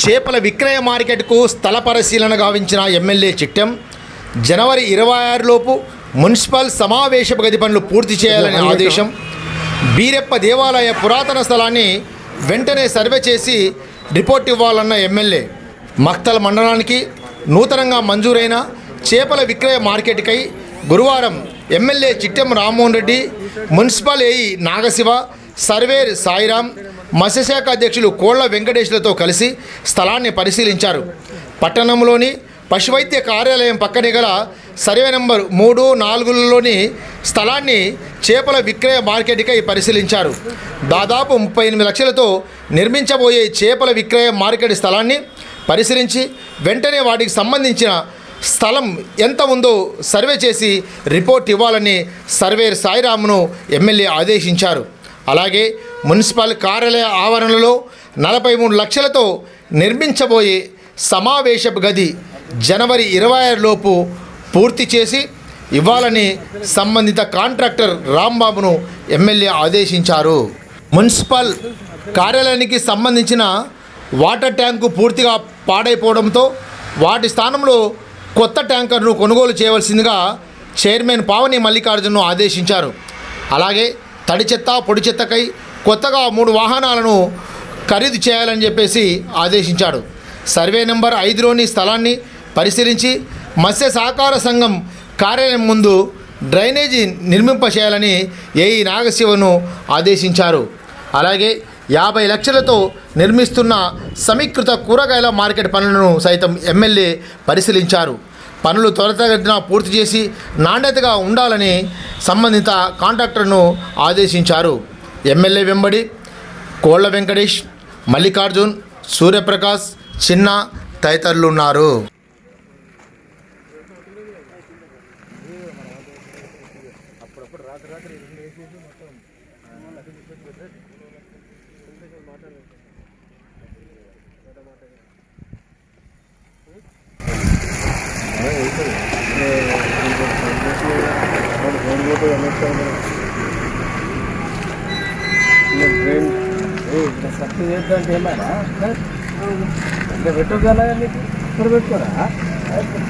చేపల విక్రయ మార్కెట్కు స్థల పరిశీలన గావించిన ఎమ్మెల్యే చిట్టెం జనవరి ఇరవై ఆరులోపు మున్సిపల్ సమావేశపు గది పనులు పూర్తి చేయాలని ఆదేశం. బీరెప్ప దేవాలయ పురాతన స్థలాన్ని వెంటనే సర్వే చేసి రిపోర్ట్ ఇవ్వాలన్న ఎమ్మెల్యే. మక్తల్ మండలానికి నూతనంగా మంజూరైన చేపల విక్రయ మార్కెట్కై గురువారం MLA Chittem Rammohan Reddy municipal AE Nagasiva surveyor Sairam మత్స్యశాఖ అధ్యక్షులు కోళ్ళ వెంకటేష్లతో కలిసి స్థలాన్ని పరిశీలించారు. పట్టణంలోని పశువైద్య కార్యాలయం పక్కనే గల సర్వే నెంబర్ మూడు నాలుగులలోని స్థలాన్ని చేపల విక్రయ మార్కెట్కై పరిశీలించారు. దాదాపు ముప్పై ఎనిమిది లక్షలతో నిర్మించబోయే చేపల విక్రయ మార్కెట్ స్థలాన్ని పరిశీలించి వెంటనే వాటికి సంబంధించిన స్థలం ఎంత ఉందో సర్వే చేసి రిపోర్ట్ ఇవ్వాలని సర్వేర్ సాయిరామ్ను ఎమ్మెల్యే ఆదేశించారు. అలాగే మున్సిపల్ కార్యాలయ ఆవరణలో నలభై మూడు లక్షలతో నిర్మించబోయే సమావేశపు గది జనవరి ఇరవై లోపు పూర్తి చేసి ఇవ్వాలని సంబంధిత కాంట్రాక్టర్ రాంబాబును ఎమ్మెల్యే ఆదేశించారు. మున్సిపల్ కార్యాలయానికి సంబంధించిన వాటర్ ట్యాంకు పూర్తిగా పాడైపోవడంతో వాటి స్థానంలో కొత్త ట్యాంకర్ను కొనుగోలు చేయవలసిందిగా చైర్మన్ పావని మల్లికార్జున్ను ఆదేశించారు. అలాగే తడి చెత్త పొడి చెత్తకై కొత్తగా మూడు వాహనాలను ఖరీదు చేయాలని చెప్పేసి ఆదేశించాడు. సర్వే నెంబర్ ఐదులోని స్థలాన్ని పరిశీలించి మత్స్య సహకార సంఘం కార్యాలయం ముందు డ్రైనేజీ నిర్మింప చేయాలని ఏఈ నాగశివను ఆదేశించారు. అలాగే యాభై లక్షలతో నిర్మిస్తున్న సమీకృత కూరగాయల మార్కెట్ పనులను సైతం ఎమ్మెల్యే పరిశీలించారు. పనులు త్వరితగతిన పూర్తి చేసి నాణ్యతగా ఉండాలని సంబంధిత కాంట్రాక్టర్ను ఆదేశించారు. ఎమ్మెల్యే వెంబడి కోళ్ళ వెంకటేష్ మల్లికార్జున్ సూర్యప్రకాష్ చిన్న తదితరులు ఉన్నారు అంటే పెట్టుకోగల ఇక్కడ పెట్టుకోరా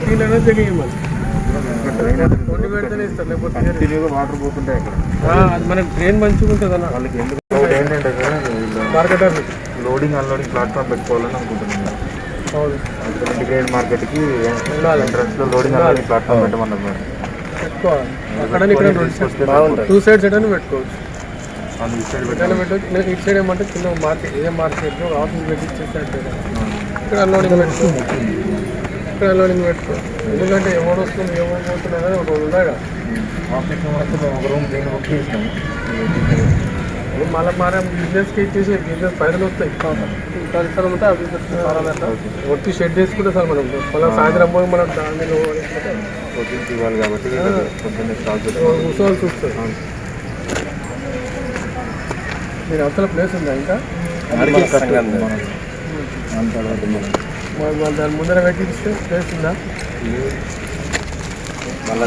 వీళ్ళనే తెలియమని కొన్ని పెడితేనే ఇస్తారు లేకపోతే వాటర్ పోతుంటాయి అక్కడ అది మనకి ట్రైన్ మంచిగా ఉంటుంది అన్న వాళ్ళకి ఎందుకు ఏంటంటే మార్కెట్ లోడింగ్ అన్లోడింగ్ ప్లాట్ఫామ్ పెట్టుకోవాలని అనుకుంటున్నాను ఇంటిగ్రేటెడ్ మార్కెట్కి లోడింగ్ అన్లోడింగ్ ప్లాట్ఫామ్ పెట్టమన్నారు పెట్టుకోవాలి అక్కడ టూ సైడ్స్ ఎటైనా పెట్టుకోవచ్చు ఇటు సైడ్ ఏమంటే చిన్న మార్కెట్ ఏ మార్కెట్ ఆఫీస్ పెట్టి ఇచ్చేసాడు ఇక్కడ అన్లోడింగ్ పెట్టుకో ఇక్కడ అన్లోడింగ్ పెట్టుకో ఎందుకంటే ఎవరు వస్తుంది ఎవరు పోతున్నారు అనేది ఒక ఉందా ఆఫీస్ ఒక రూమ్ బుక్ చేసినాము మళ్ళీ మన బిజినెస్కి ఇచ్చేసి బిజినెస్ పైసలు వస్తాయి. పరిసరం ఉంటే పెట్టుకోవాలంట ఒట్టి షెడ్ వేసుకుంటే సార్ మనం. మళ్ళీ సాయంత్రం పోయి మనం దాని పెట్టుకోవాలి కూర్చోవాలి చూస్తారు మీరు అవతల ప్లేస్ ఉందా ఇంకా? దాని ముందర ఇస్తే ప్లేస్ ఉందా? మళ్ళీ